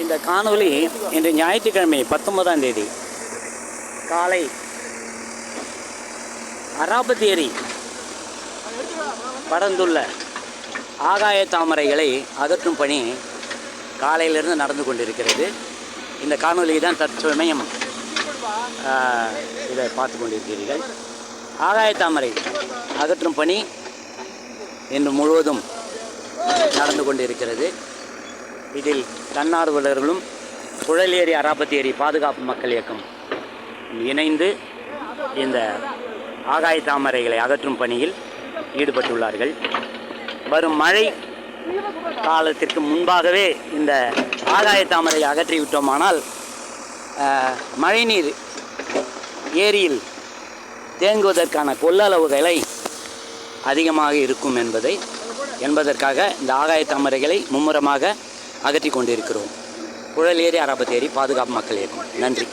இந்த காணொலி இன்று ஞாயிற்றுக்கிழமை பத்தொன்பதாம் தேதி காலை அராபத்தேரி படர்ந்துள்ள ஆகாய தாமரைகளை அகற்றும் பணி காலையிலிருந்து நடந்து கொண்டிருக்கிறது. இந்த காணொலியை தான் தற்சமயம் இதை பார்த்து கொண்டிருக்கிறீர்கள். ஆகாய தாமரை அகற்றும் பணி இன்று முழுவதும் நடந்து கொண்டிருக்கிறது. இதில் தன்னார்வலர்களும் குழலேரி அராபத்தேரி பாதுகாப்பு மக்கள் இயக்கம் இணைந்து இந்த ஆகாய தாமரைகளை அகற்றும் பணியில் ஈடுபட்டுள்ளார்கள். வரும் மழை காலத்திற்கு முன்பாகவே இந்த ஆகாய தாமரை அகற்றி விட்டோமானால் மழைநீர் ஏரியில் தேங்குவதற்கான கொள்ளளவுகளை அதிகமாக இருக்கும் என்பதை என்பதற்காக இந்த ஆகாய தாமரைகளை மும்முரமாக அகற்றி கொண்டிருக்கிறோம். குழலேரி அரபத்தேரி பாதுகாப்பு மக்கள் இயக்கம் நன்றி.